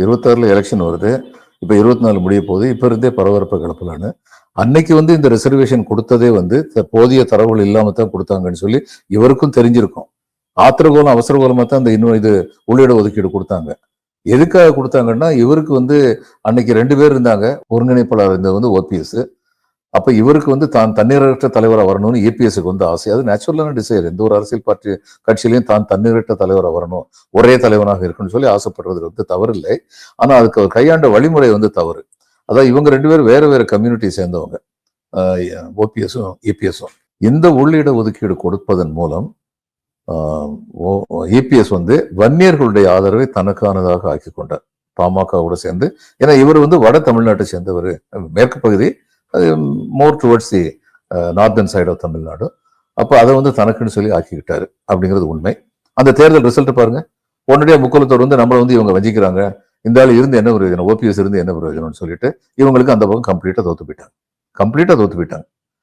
இருபத்தாறுல election வருது. இப்போ இருபத்தி நாலு முடிய போகுது. இப்போ இருந்தே பரபரப்பை கிளப்பலான்னு. அன்னைக்கு வந்து இந்த ரிசர்வேஷன் கொடுத்ததே வந்து போதிய தரவுகள் இல்லாமல் தான் கொடுத்தாங்கன்னு சொல்லி இவருக்கும் தெரிஞ்சிருக்கும். ஆத்திரகோலம் அவசரகோலமாக தான் இந்த இன்னும் இது உள்ளிட ஒதுக்கீடு கொடுத்தாங்க. எதுக்காக கொடுத்தாங்கன்னா இவருக்கு வந்து அன்னைக்கு ரெண்டு பேர் இருந்தாங்க. ஒருங்கிணைப்பாளர் இருந்தது வந்து ஓபிஎஸ் அப்போ இவருக்கு வந்து தான் தண்ணீரற்ற தலைவராக வரணும்னு ஏபிஎஸ்க்கு வந்து ஆசை. அது நேச்சுரலான டிசைர் எந்த ஒரு அரசியல் பார்ட்டி கட்சியிலையும் தான் தண்ணீரற்ற தலைவராக வரணும். ஒரே தலைவனாக இருக்கணும்னு சொல்லி ஆசைப்படுறது வந்து தவறில்லை. ஆனால் அதுக்கு அவர் கையாண்ட வழிமுறை வந்து தவறு. அதான் இவங்க ரெண்டு பேரும் வேற வேற கம்யூனிட்டி சேர்ந்தவங்க. ஓபிஎஸும் ஏபிஎஸும் இந்த உள்ளிட ஒதுக்கீடு கொடுப்பதன் மூலம் ஏபிஎஸ் வந்து வன்னியர்களுடைய ஆதரவை தனக்கானதாக ஆக்கி கொண்டார் பாமகவோட சேர்ந்து. ஏன்னா இவர் வந்து வட தமிழ்நாட்டை சேர்ந்தவர். மேற்கு பகுதி மோர் towards the northern side of Tamil Nadu அப்போ அதை வந்து தனக்குன்னு சொல்லி ஆக்கிக்கிட்டாரு அப்படிங்கிறது உண்மை. அந்த தேர்தல் ரிசல்ட் பாருங்க. உடனடியாக முக்கோலத்தோடு வந்து நம்மளை வந்து இவங்க வஞ்சிக்கிறாங்க. இந்த ஆள் இருந்து என்ன பிரயோஜனம்? ஓபிஎஸ் இருந்து என்ன பிரயோஜனம்னு சொல்லிட்டு இவங்களுக்கு அந்த பக்கம் கம்ப்ளீட்டாக தோத்து போயிட்டாங்க. கம்ப்ளீட்டாக தோத்து போயிட்டாங்க.